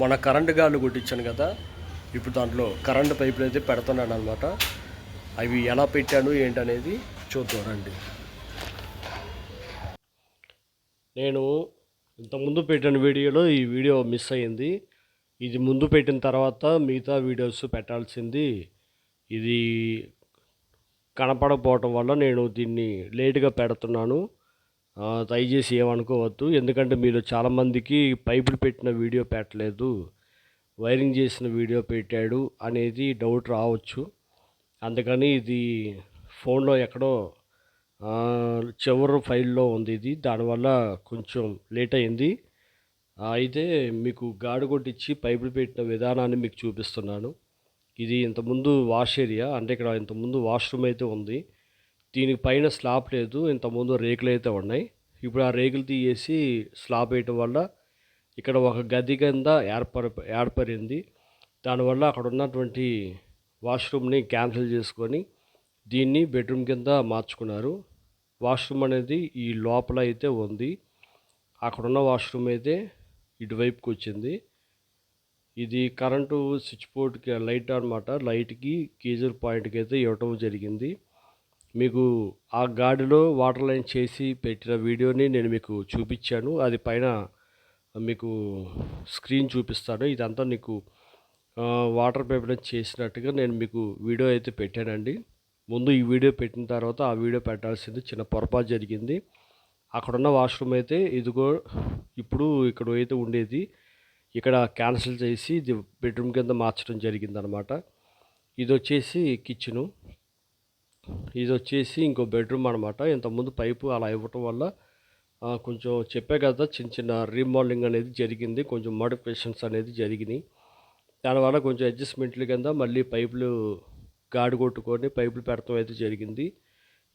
మొన్న కరెంటు గాలు కొట్టించాను కదా ఇప్పుడు దాంట్లో కరెంటు పైపులు అయితే పెడుతున్నాను అనమాట అవి ఎలా పెట్టాను ఏంటనేది చూద్దాం రండి. నేను ఇంతకుముందు పెట్టిన వీడియోలో ఈ వీడియో మిస్ అయ్యింది. ఇది ముందు పెట్టిన తర్వాత మిగతా వీడియోస్ పెట్టాల్సింది. ఇది కనపడకపోవటం వల్ల నేను దీన్ని లేట్గా పెడుతున్నాను. దయచేసి ఏమనుకోవద్దు. ఎందుకంటే మీరు చాలామందికి పైపులు పెట్టిన వీడియో పెట్టలేదు. వైరింగ్ చేసిన వీడియో పెట్టాడు అనేది డౌట్ రావచ్చు. అందుకని ఇది ఫోన్లో ఎక్కడో చివరి ఫైల్లో ఉంది ఇది. దానివల్ల కొంచెం లేట్ అయింది. అయితే మీకు గాడి కొట్టించి పైపులు పెట్టిన విధానాన్ని మీకు చూపిస్తున్నాను. ఇది ఇంతకుముందు వాష్ ఏరియా అంటే ఇక్కడ ఇంతకుముందు వాష్రూమ్ అయితే ఉంది. దీనికి పైన స్లాబ్ లేదు. ఇంతకుముందు రేకులు అయితే ఉన్నాయి. ఇప్పుడు ఆ రేకులు తీసేసి స్లాబ్ వేయటం వల్ల ఇక్కడ ఒక గది కింద ఏర్పడి ఏర్పడింది. దానివల్ల అక్కడ ఉన్నటువంటి వాష్రూమ్ని క్యాన్సిల్ చేసుకొని దీన్ని బెడ్రూమ్ కింద మార్చుకున్నారు. వాష్రూమ్ అనేది ఈ లోపల అయితే ఉంది. అక్కడున్న వాష్రూమ్ అయితే ఇటువైపుకి వచ్చింది. ఇది కరెంటు స్విచ్ బోర్డ్కి లైట్ అనమాట లైట్కి గీజర్ పాయింట్కి అయితే ఇవ్వటం జరిగింది. మీకు ఆ గాడిలో వాటర్ లైన్ చేసి పెట్టిన వీడియోని నేను మీకు చూపించాను. అది పైన మీకు స్క్రీన్ చూపిస్తాను. ఇదంతా నీకు వాటర్ పేపర్ చేసినట్టుగా నేను మీకు వీడియో అయితే పెట్టానండి. ముందు ఈ వీడియో పెట్టిన తర్వాత ఆ వీడియో పెట్టాల్సింది చిన్న పొరపాటు జరిగింది. అక్కడున్న వాష్రూమ్ అయితే ఇదిగో ఇప్పుడు ఇక్కడ అయితే ఉండేది. ఇక్కడ క్యాన్సిల్ చేసి ఇది బెడ్రూమ్ కింద మార్చడం జరిగిందనమాట. ఇది వచ్చేసి కిచెను. ఇది వచ్చేసి ఇంకో బెడ్రూమ్ అనమాట ఇంతకుముందు పైపు అలా ఇవ్వటం వల్ల కొంచెం చెప్పే కదా చిన్న చిన్న రీమోడలింగ్ అనేది జరిగింది. కొంచెం మోడిఫికేషన్స్ అనేది జరిగినాయి. దానివల్ల కొంచెం అడ్జస్ట్మెంట్లు కింద మళ్ళీ పైపులు గాడి కొట్టుకొని పైపులు పెడతాం అయితే జరిగింది.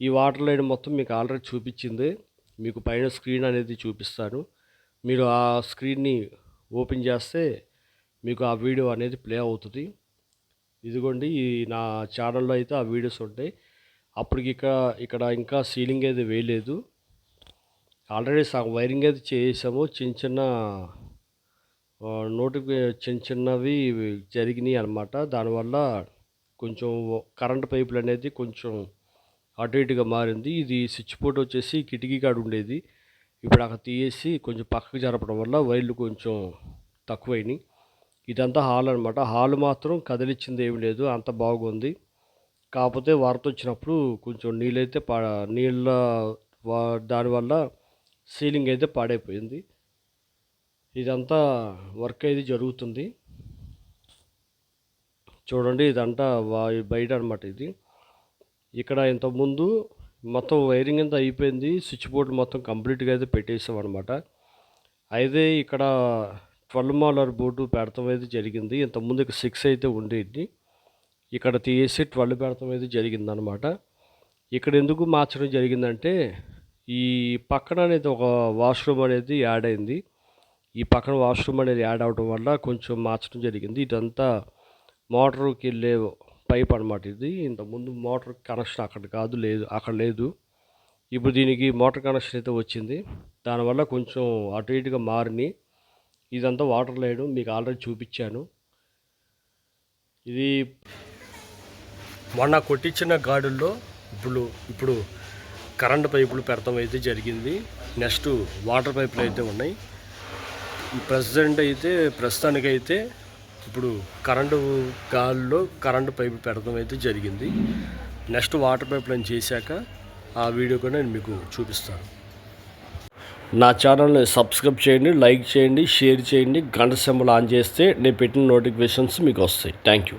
ఈ వాటర్ లైన్ మొత్తం మీకు ఆల్రెడీ చూపించింది. మీకు పైన స్క్రీన్ అనేది చూపిస్తాను. మీరు ఆ స్క్రీన్ని ఓపెన్ చేస్తే మీకు ఆ వీడియో అనేది ప్లే అవుతుంది. ఇదిగోండి ఈ నా ఛానల్లో అయితే ఆ వీడియోస్ ఉంటాయి. అప్పటికి ఇక్కడ ఇక్కడ ఇంకా సీలింగ్ అయితే వేయలేదు. ఆల్రెడీ సగం వైరింగ్ అయితే చేసాము. చిన్న చిన్న నోటి చిన్న చిన్నవి జరిగినాయి అనమాట దానివల్ల కొంచెం కరెంట్ పైపులు అనేది కొంచెం అటు ఇటుగా మారింది. ఇది స్విచ్ బోర్డ్ వచ్చేసి కిటికీ కాడ ఉండేది. ఇప్పుడు అక్కడ తీసేసి కొంచెం పక్కకు జరపడం వల్ల వైర్లు కొంచెం తక్కువైనాయి. ఇదంతా హాల్ అనమాట హాల్ మాత్రం కదిలిచ్చింది ఏమి లేదు. అంత బాగుంది. కాకపోతే వరద వచ్చినప్పుడు కొంచెం నీళ్ళైతే పా నీళ్ళ వా- దానివల్ల సీలింగ్ అయితే పాడైపోయింది. ఇదంతా వర్క్ అయితే జరుగుతుంది. చూడండి ఇదంతా బయట అనమాట ఇది. ఇక్కడ ఇంతకుముందు మొత్తం వైరింగ్ అంతా అయిపోయింది. స్విచ్ బోర్డు మొత్తం కంప్లీట్గా అయితే పెట్టేసాం అనమాట అయితే ఇక్కడ ట్వెల్వ్ మాలర్ బోర్డు పెడతాం అయితే జరిగింది. ఇంతకుముందు ఇక సిక్స్ అయితే ఉండేది. ఇక్కడ తీసి ట్వల్ పెడతాం అనేది జరిగింది అనమాట ఇక్కడ ఎందుకు మార్చడం జరిగిందంటే ఈ పక్కన అనేది ఒక వాష్రూమ్ అనేది యాడ్ అయింది. ఈ పక్కన వాష్రూమ్ అనేది యాడ్ అవడం వల్ల కొంచెం మార్చడం జరిగింది. ఇదంతా మోటార్కి వెళ్ళే పైప్ అనమాట ఇది. ఇంతకుముందు మోటార్ కనెక్షన్ అక్కడ కాదు లేదు అక్కడ లేదు. ఇప్పుడు దీనికి మోటార్ కనెక్షన్ అయితే వచ్చింది. దానివల్ల కొంచెం అటు ఇటుగా మారిని. ఇదంతా వాటర్ లేయడం మీకు ఆల్రెడీ చూపించాను. ఇది మొన్న కొట్టించిన గాడుల్లో ఇప్పుడు ఇప్పుడు కరెంటు పైపులు పెడతాం అయితే జరిగింది. నెక్స్ట్ వాటర్ పైపులు అయితే ఉన్నాయి. ప్రజెంట్ అయితే ప్రస్తుతానికైతే ఇప్పుడు కరెంటు గాల్లో కరెంటు పైపు పెడతాం అయితే జరిగింది. నెక్స్ట్ వాటర్ పైప్ లైన్ చేశాక ఆ వీడియో కూడా నేను మీకు చూపిస్తాను. నా ఛానల్ని సబ్స్క్రైబ్ చేయండి లైక్ చేయండి షేర్ చేయండి. గంట సింబల్ ఆన్ చేస్తే నేను పెట్టిన నోటిఫికేషన్స్ మీకు వస్తాయి. Thank you.